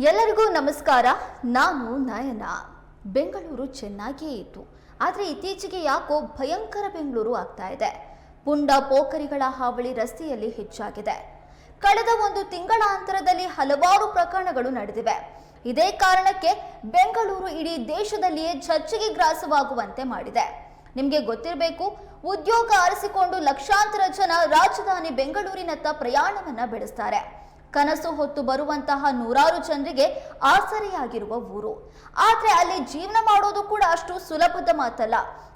ಎಲ್ಲರಿಗೂ ನಮಸ್ಕಾರ. ನಾನು ನಯನ. ಬೆಂಗಳೂರು ಚೆನ್ನಾಗಿಯೇ ಇತ್ತು. ಆದರೆ ಇತ್ತೀಚೆಗೆ ಯಾಕೋ ಭಯಂಕರ ಬೆಂಗಳೂರು ಆಗ್ತಾ ಇದೆ. ಪುಂಡ ಪೋಖರಿಗಳ ಹಾವಳಿ ರಸ್ತೆಯಲ್ಲಿ ಹೆಚ್ಚಾಗಿದೆ. ಕಳೆದ ಒಂದು ತಿಂಗಳ ಅಂತರದಲ್ಲಿ ಹಲವಾರು ಪ್ರಕರಣಗಳು ನಡೆದಿವೆ. ಇದೇ ಕಾರಣಕ್ಕೆ ಬೆಂಗಳೂರು ಇಡೀ ದೇಶದಲ್ಲಿಯೇ ಚರ್ಚೆಗೆ ಗ್ರಾಸವಾಗುವಂತೆ ಮಾಡಿದೆ. ನಿಮಗೆ ಗೊತ್ತಿರಬೇಕು, ಉದ್ಯೋಗ ಆರಿಸಿಕೊಂಡು ಲಕ್ಷಾಂತರ ಜನ ರಾಜಧಾನಿ ಬೆಂಗಳೂರಿನತ್ತ ಪ್ರಯಾಣವನ್ನ ಬೆಳೆಸ್ತಾರೆ. ಕನಸು ಹೊತ್ತು ಬರುವಂತಹ ನೂರಾರು ಜನರಿಗೆ ಆಸರೆಯಾಗಿರುವ ಊರು. ಆದ್ರೆ ಅಲ್ಲಿ ಜೀವನ ಮಾಡೋದು ಕೂಡ ಅಷ್ಟು ಸುಲಭದ ಮಾತಲ್ಲ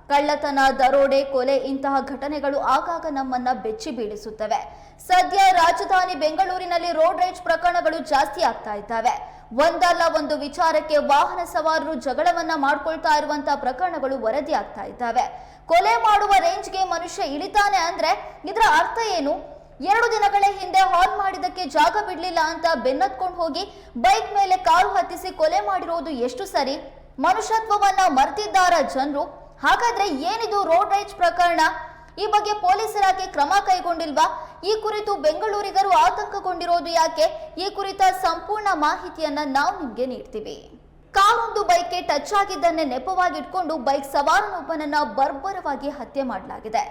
ಕಳ್ಳತನ, ದರೋಡೆ, ಕೊಲೆ ಇಂತಹ ಘಟನೆಗಳು ಆಗಾಗ ನಮ್ಮನ್ನ ಬೆಚ್ಚಿ ಬೀಳಿಸುತ್ತವೆ. ಸದ್ಯ ರಾಜಧಾನಿ ಬೆಂಗಳೂರಿನಲ್ಲಿ ರೋಡ್ ರೇಜ್ ಪ್ರಕರಣಗಳು ಜಾಸ್ತಿ ಆಗ್ತಾ ಇದ್ದಾವೆ. ಒಂದಲ್ಲ ಒಂದು ವಿಚಾರಕ್ಕೆ ವಾಹನ ಸವಾರರು ಜಗಳವನ್ನ ಮಾಡ್ಕೊಳ್ತಾ ಇರುವಂತಹ ಪ್ರಕರಣಗಳು ವರದಿ ಆಗ್ತಾ ಇದ್ದಾವೆ. ಕೊಲೆ ಮಾಡುವ ರೇಂಜ್ಗೆ ಮನುಷ್ಯ ಇಳಿತಾನೆ ಅಂದ್ರೆ ಇದರ ಅರ್ಥ ಏನು? ಎರಡು ದಿನಗಳ ಹಿಂದೆ ಹಾಲ್ ಮಾಡಿದಕ್ಕೆ ಜಾಗ ಬಿಡ್ಲಿಲ್ಲ ಅಂತ ಬೆನ್ನತ್ಕೊಂಡು ಹೋಗಿ ಬೈಕ್ ಮೇಲೆ ಕಾರು ಹತ್ತಿಸಿ ಕೊಲೆ ಮಾಡಿರೋದು ಎಷ್ಟು ಸರಿ? ಮನುಷ್ಯತ್ವವನ್ನ ಮರ್ತಿದ್ದಾರ ಜನರು? ಹಾಗಾದ್ರೆ ಏನಿದು ರೋಡ್ ರೈಜ್ ಪ್ರಕರಣ? ಈ ಬಗ್ಗೆ ಪೊಲೀಸ್ ಇಲಾಖೆ ಕ್ರಮ ಕೈಗೊಂಡಿಲ್ವಾ? ಈ ಕುರಿತು ಬೆಂಗಳೂರಿಗರು ಆತಂಕಗೊಂಡಿರೋದು ಯಾಕೆ? ಈ ಕುರಿತ ಸಂಪೂರ್ಣ ಮಾಹಿತಿಯನ್ನ ನಾವು ನಿಮ್ಗೆ ನೀಡ್ತೀವಿ. ಕಾರೊಂದು ಬೈಕ್ಗೆ ಟಚ್ ಆಗಿದ್ದನ್ನೇ ನೆಪವಾಗಿಟ್ಕೊಂಡು ಬೈಕ್ ಸವಾರನೊಬ್ಬನನ್ನ ಬರ್ಬರವಾಗಿ ಹತ್ಯೆ ಮಾಡಲಾಗಿದೆ.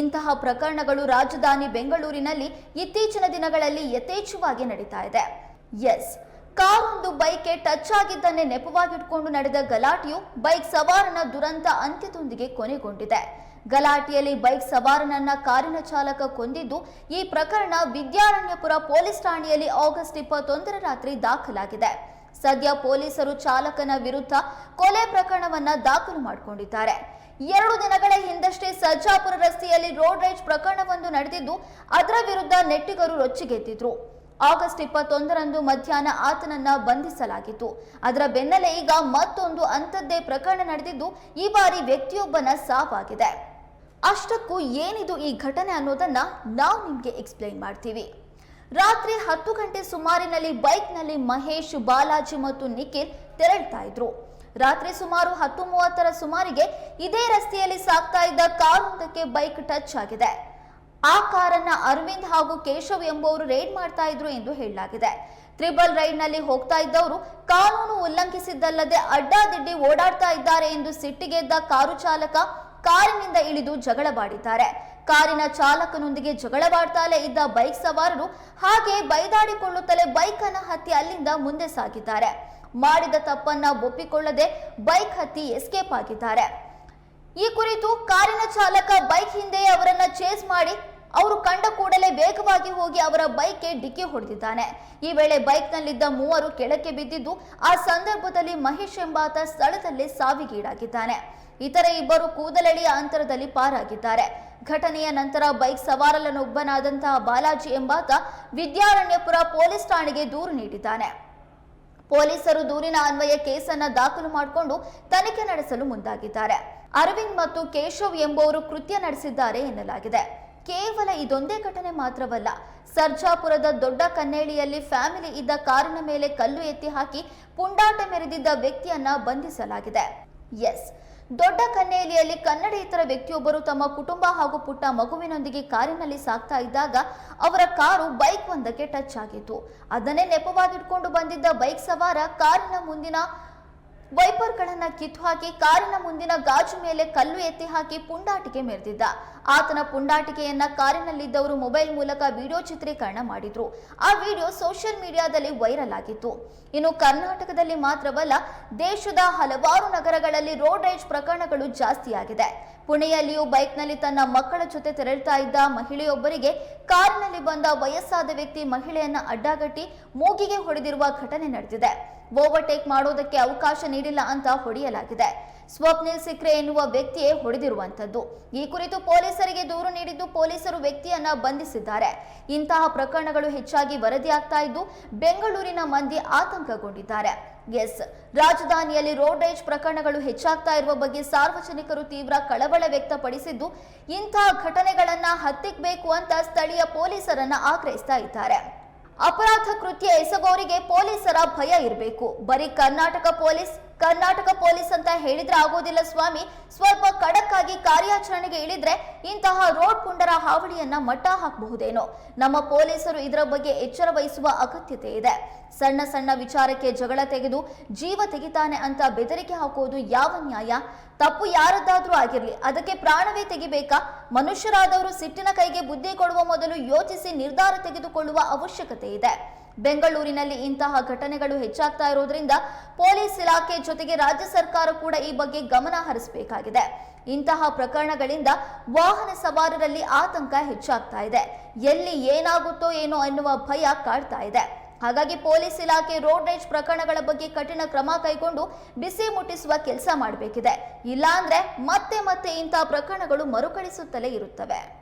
ಇಂತಹ ಪ್ರಕರಣಗಳು ರಾಜಧಾನಿ ಬೆಂಗಳೂರಿನಲ್ಲಿ ಇತ್ತೀಚಿನ ದಿನಗಳಲ್ಲಿ ಯಥೇಚ್ಛವಾಗಿ ನಡೀತಾ ಇದೆ. ಎಸ್, ಕಾರೊಂದು ಬೈಕ್ಗೆ ಟಚ್ ಆಗಿದ್ದನ್ನೇ ನೆಪವಾಗಿಟ್ಕೊಂಡು ನಡೆದ ಗಲಾಟೆಯು ಬೈಕ್ ಸವಾರನ ದುರಂತ ಅಂತ್ಯದೊಂದಿಗೆ ಕೊನೆಗೊಂಡಿದೆ. ಗಲಾಟೆಯಲ್ಲಿ ಬೈಕ್ ಸವಾರನನ್ನ ಕಾರಿನ ಚಾಲಕ ಕೊಂದಿದ್ದು, ಈ ಪ್ರಕರಣ ವಿದ್ಯಾರಣ್ಯಪುರ ಪೊಲೀಸ್ ಠಾಣೆಯಲ್ಲಿ ಆಗಸ್ಟ್ ಇಪ್ಪತ್ತೊಂದರ ರಾತ್ರಿ ದಾಖಲಾಗಿದೆ. ಸದ್ಯ ಪೊಲೀಸರು ಚಾಲಕನ ವಿರುದ್ಧ ಕೊಲೆ ಪ್ರಕರಣವನ್ನ ದಾಖಲು ಮಾಡಿಕೊಂಡಿದ್ದಾರೆ. ಎರಡು ದಿನಗಳ ಹಿಂದಷ್ಟೇ ಸರ್ಜಾಪುರ ರಸ್ತೆಯಲ್ಲಿ ರೋಡ್ ರೇಜ್ ಪ್ರಕರಣವೊಂದು ನಡೆದಿದ್ದು, ಅದರ ವಿರುದ್ಧ ನೆಟ್ಟಿಗರು ರೊಚ್ಚಿಗೆದ್ದಿದ್ರು. ಆಗಸ್ಟ್ ಇಪ್ಪತ್ತೊಂದರಂದು ಮಧ್ಯಾಹ್ನ ಆತನನ್ನ ಬಂಧಿಸಲಾಗಿತ್ತು. ಅದರ ಬೆನ್ನಲ್ಲೇ ಈಗ ಮತ್ತೊಂದು ಅಂಥದ್ದೇ ಪ್ರಕರಣ ನಡೆದಿದ್ದು, ಈ ಬಾರಿ ವ್ಯಕ್ತಿಯೊಬ್ಬನ ಸಾವಾಗಿದೆ. ಅಷ್ಟಕ್ಕೂ ಏನಿದು ಈ ಘಟನೆ ಅನ್ನೋದನ್ನ ನಾವು ನಿಮಗೆ ಎಕ್ಸ್ಪ್ಲೈನ್ ಮಾಡ್ತೀವಿ. ರಾತ್ರಿ ಹತ್ತು ಗಂಟೆ ಸುಮಾರಿನಲ್ಲಿ ಬೈಕ್ನಲ್ಲಿ ಮಹೇಶ್, ಬಾಲಾಜಿ ಮತ್ತು ನಿಖಿಲ್ ತೆರಳ್ತಾ ಇದ್ರು. ರಾತ್ರಿ ಸುಮಾರು ಹತ್ತು ಮೂವತ್ತರ ಸುಮಾರಿಗೆ ಇದೇ ರಸ್ತೆಯಲ್ಲಿ ಸಾಗ್ತಾ ಇದ್ದ ಕಾರೊಂದಕ್ಕೆ ಬೈಕ್ ಟಚ್ ಆಗಿದೆ. ಆ ಕಾರನ್ನ ಅರವಿಂದ್ ಹಾಗೂ ಕೇಶವ್ ಎಂಬುವರು ರೈಡ್ ಮಾಡ್ತಾ ಇದ್ರು ಎಂದು ಹೇಳಲಾಗಿದೆ. ತ್ರಿಬಲ್ ರೈಡ್ನಲ್ಲಿ ಹೋಗ್ತಾ ಇದ್ದವರು ಕಾನೂನು ಉಲ್ಲಂಘಿಸಿದ್ದಲ್ಲದೆ ಅಡ್ಡಾದಿಡ್ಡಿ ಓಡಾಡ್ತಾ ಇದ್ದಾರೆ ಎಂದು ಸಿಟ್ಟಿಗೆದ್ದ ಕಾರು ಚಾಲಕ ಕಾರಿನಿಂದ ಇಳಿದು ಜಗಳವಾಡಿದ್ದಾರೆ. ಕಾರಿನ ಚಾಲಕನೊಂದಿಗೆ ಜಗಳವಾಡ್ತಲೇ ಇದ್ದ ಬೈಕ್ ಸವಾರರು ಹಾಗೆ ಬೈದಾಡಿಕೊಳ್ಳುತ್ತಲೇ ಬೈಕ್ ಅನ್ನ ಹತ್ತಿ ಅಲ್ಲಿಂದ ಮುಂದೆ ಸಾಗಿದ್ದಾರೆ. ಮಾಡಿದ ತಪ್ಪನ್ನ ಒಪ್ಪಿಕೊಳ್ಳದೆ ಬೈಕ್ ಹತ್ತಿ ಎಸ್ಕೇಪ್ ಆಗಿದ್ದಾರೆ. ಈ ಕುರಿತು ಕಾರಿನ ಚಾಲಕ ಬೈಕ್ ಹಿಂದೆ ಅವರನ್ನ ಚೇಸ್ ಮಾಡಿ ಅವರು ಕಂಡ ಕೂಡಲೇ ವೇಗವಾಗಿ ಹೋಗಿ ಅವರ ಬೈಕ್ಗೆ ಡಿಕ್ಕಿ ಹೊಡೆದಿದ್ದಾನೆ. ಈ ವೇಳೆ ಬೈಕ್ನಲ್ಲಿದ್ದ ಮೂವರು ಕೆಳಕ್ಕೆ ಬಿದ್ದಿದ್ದು, ಆ ಸಂದರ್ಭದಲ್ಲಿ ಮಹೇಶ್ ಎಂಬಾತ ಸ್ಥಳದಲ್ಲೇ ಸಾವಿಗೀಡಾಗಿದ್ದಾನೆ. ಇತರ ಇಬ್ಬರು ಕೂದಲಳಿಯ ಅಂತರದಲ್ಲಿ ಪಾರಾಗಿದ್ದಾರೆ. ಘಟನೆಯ ನಂತರ ಬೈಕ್ ಸವಾರಲನೊಬ್ಬನಾದಂತಹ ಬಾಲಾಜಿ ಎಂಬಾತ ವಿದ್ಯಾರಣ್ಯಪುರ ಪೊಲೀಸ್ ಠಾಣೆಗೆ ದೂರು ನೀಡಿದ್ದಾನೆ. ಪೊಲೀಸರು ದೂರಿನ ಅನ್ವಯ ಕೇಸನ್ನ ದಾಖಲು ಮಾಡಿಕೊಂಡು ತನಿಖೆ ನಡೆಸಲು ಮುಂದಾಗಿದ್ದಾರೆ. ಅರವಿಂದ್ ಮತ್ತು ಕೇಶವ್ ಎಂಬುವರು ಕೃತ್ಯ ನಡೆಸಿದ್ದಾರೆ ಎನ್ನಲಾಗಿದೆ. ಕೇವಲ ಇದೊಂದೇ ಘಟನೆ ಮಾತ್ರವಲ್ಲ, ಸರ್ಜಾಪುರದ ದೊಡ್ಡ ಕನ್ನೇಳಿಯಲ್ಲಿ ಫ್ಯಾಮಿಲಿ ಇದ್ದ ಕಾರಿನ ಮೇಲೆ ಕಲ್ಲು ಎತ್ತಿ ಹಾಕಿ ಪುಂಡಾಟ ಮೆರೆದಿದ್ದ ವ್ಯಕ್ತಿಯನ್ನ ಬಂಧಿಸಲಾಗಿದೆ. ಎಸ್ ದೊಡ್ಡ ಕನ್ನೇಲಿಯಲ್ಲಿ ಕನ್ನಡೇತರ ವ್ಯಕ್ತಿಯೊಬ್ಬರು ತಮ್ಮ ಕುಟುಂಬ ಹಾಗೂ ಪುಟ್ಟ ಮಗುವಿನೊಂದಿಗೆ ಕಾರಿನಲ್ಲಿ ಸಾಗ್ತಾ ಇದ್ದಾಗ ಅವರ ಕಾರು ಬೈಕ್ ಒಂದಕ್ಕೆ ಟಚ್ ಆಗಿತ್ತು. ಅದನ್ನೇ ನೆಪವಾಗಿಟ್ಕೊಂಡು ಬಂದಿದ್ದ ಬೈಕ್ ಸವಾರ ಕಾರಿನ ಮುಂದಿನ ವೈಪರ್ಗಳನ್ನ ಕಿತ್ತು ಹಾಕಿ ಕಾರಿನ ಮುಂದಿನ ಗಾಜು ಮೇಲೆ ಕಲ್ಲು ಎತ್ತಿ ಹಾಕಿ ಪುಂಡಾಟಿಕೆ ಮೆರೆದಿದ್ದ. ಆತನ ಪುಂಡಾಟಿಕೆಯನ್ನ ಕಾರಿನಲ್ಲಿದ್ದವರು ಮೊಬೈಲ್ ಮೂಲಕ ವಿಡಿಯೋ ಚಿತ್ರೀಕರಣ ಮಾಡಿದ್ರು. ಆ ವಿಡಿಯೋ ಸೋಷಿಯಲ್ ಮೀಡಿಯಾದಲ್ಲಿ ವೈರಲ್ ಆಗಿತ್ತು. ಇನ್ನು ಕರ್ನಾಟಕದಲ್ಲಿ ಮಾತ್ರವಲ್ಲ, ದೇಶದ ಹಲವಾರು ನಗರಗಳಲ್ಲಿ ರೋಡ್ ರೇಜ್ ಪ್ರಕರಣಗಳು ಜಾಸ್ತಿಯಾಗಿದೆ. ಪುಣೆಯಲ್ಲಿಯೂ ಬೈಕ್ನಲ್ಲಿ ತನ್ನ ಮಕ್ಕಳ ಜೊತೆ ತೆರಳುತ್ತಾ ಇದ್ದ ಮಹಿಳೆಯೊಬ್ಬರಿಗೆ ಕಾರಿನಲ್ಲಿ ಬಂದ ವಯಸ್ಸಾದ ವ್ಯಕ್ತಿ ಮಹಿಳೆಯನ್ನ ಅಡ್ಡಗಟ್ಟಿ ಮೂಗಿಗೆ ಹೊಡೆದಿರುವ ಘಟನೆ ನಡೆದಿದೆ. ಓವರ್ಟೇಕ್ ಮಾಡೋದಕ್ಕೆ ಅವಕಾಶ ನೀಡಿಲ್ಲ ಅಂತ ಹೊಡೆಯಲಾಗಿದೆ. ಸ್ವಪ್ನಿಲ್ ಸಿಕ್ರೆ ಎನ್ನುವ ವ್ಯಕ್ತಿಯೇ ಹೊಡೆದಿರುವಂತದ್ದು ಈ ಕುರಿತು ಪೊಲೀಸರಿಗೆ ದೂರು ನೀಡಿದ್ದು ಪೊಲೀಸರು ವ್ಯಕ್ತಿಯನ್ನ ಬಂಧಿಸಿದ್ದಾರೆ. ಇಂತಹ ಪ್ರಕರಣಗಳು ಹೆಚ್ಚಾಗಿ ವರದಿಯಾಗ್ತಾ ಇದ್ದು, ಬೆಂಗಳೂರಿನ ಮಂದಿ ಆತಂಕಗೊಂಡಿದ್ದಾರೆ. ಎಸ್, ರಾಜಧಾನಿಯಲ್ಲಿ ರೋಡ್ ರೇಜ್ ಪ್ರಕರಣಗಳು ಹೆಚ್ಚಾಗ್ತಾ ಇರುವ ಬಗ್ಗೆ ಸಾರ್ವಜನಿಕರು ತೀವ್ರ ಕಳವಳ ವ್ಯಕ್ತಪಡಿಸಿದ್ದು ಇಂತಹ ಘಟನೆಗಳನ್ನ ಹತ್ತಿಕ್ಬೇಕು ಅಂತ ಸ್ಥಳೀಯ ಪೊಲೀಸರನ್ನ ಆಗ್ರಹಿಸ್ತಾ ಇದ್ದಾರೆ. ಅಪರಾಧ ಕೃತ್ಯ ಎಸಗೋರಿಗೆ ಪೊಲೀಸರ ಭಯ ಇರಬೇಕು. ಬರೀ ಕರ್ನಾಟಕ ಪೊಲೀಸ್ ಕರ್ನಾಟಕ ಪೊಲೀಸ್ ಅಂತ ಹೇಳಿದ್ರೆ ಆಗೋದಿಲ್ಲ ಸ್ವಾಮಿ. ಸ್ವಲ್ಪ ಖಡಕ್ ಆಗಿ ಕಾರ್ಯಾಚರಣೆಗೆ ಇಳಿದ್ರೆ ಇಂತಹ ರೋಡ್ ಪುಂಡರ ಹಾವಳಿಯನ್ನ ಮಟ್ಟ ಹಾಕಬಹುದೇನೋ. ನಮ್ಮ ಪೊಲೀಸರು ಇದರ ಬಗ್ಗೆ ಎಚ್ಚರ ವಹಿಸುವ ಅಗತ್ಯತೆ ಇದೆ. ಸಣ್ಣ ಸಣ್ಣ ವಿಚಾರಕ್ಕೆ ಜಗಳ ತೆಗೆದು ಜೀವ ತೆಗಿತಾನೆ ಅಂತ ಬೆದರಿಕೆ ಹಾಕೋದು ಯಾವ ನ್ಯಾಯ? ತಪ್ಪು ಯಾರದ್ದಾದ್ರೂ ಆಗಿರ್ಲಿ, ಅದಕ್ಕೆ ಪ್ರಾಣವೇ ತೆಗಿಬೇಕಾ? ಮನುಷ್ಯರಾದವರು ಸಿಟ್ಟಿನ ಕೈಗೆ ಬುದ್ಧಿ ಕೊಡುವ ಮೊದಲು ಯೋಚಿಸಿ ನಿರ್ಧಾರ ತೆಗೆದುಕೊಳ್ಳುವ ಅವಶ್ಯಕತೆ ಇದೆ. ಬೆಂಗಳೂರಿನಲ್ಲಿ ಇಂತಹ ಘಟನೆಗಳು ಹೆಚ್ಚಾಗ್ತಾ ಇರೋದ್ರಿಂದ ಪೊಲೀಸ್ ಇಲಾಖೆ ಜೊತೆಗೆ ರಾಜ್ಯ ಸರ್ಕಾರ ಕೂಡ ಈ ಬಗ್ಗೆ ಗಮನ ಹರಿಸಬೇಕಾಗಿದೆ. ಇಂತಹ ಪ್ರಕರಣಗಳಿಂದ ವಾಹನ ಸವಾರರಲ್ಲಿ ಆತಂಕ ಹೆಚ್ಚಾಗ್ತಾ ಇದೆ. ಎಲ್ಲಿ ಏನಾಗುತ್ತೋ ಏನೋ ಅನ್ನುವ ಭಯ ಕಾಡ್ತಾ ಇದೆ. ಹಾಗಾಗಿ ಪೊಲೀಸ್ ಇಲಾಖೆ ರೋಡ್ ರೇಜ್ ಪ್ರಕರಣಗಳ ಬಗ್ಗೆ ಕಠಿಣ ಕ್ರಮ ಕೈಗೊಂಡು ಬಿಸಿ ಮುಟ್ಟಿಸುವ ಕೆಲಸ ಮಾಡಬೇಕಿದೆ. ಇಲ್ಲಾಂದ್ರೆ ಮತ್ತೆ ಮತ್ತೆ ಇಂತಹ ಪ್ರಕರಣಗಳು ಮರುಕಳಿಸುತ್ತಲೇ ಇರುತ್ತವೆ.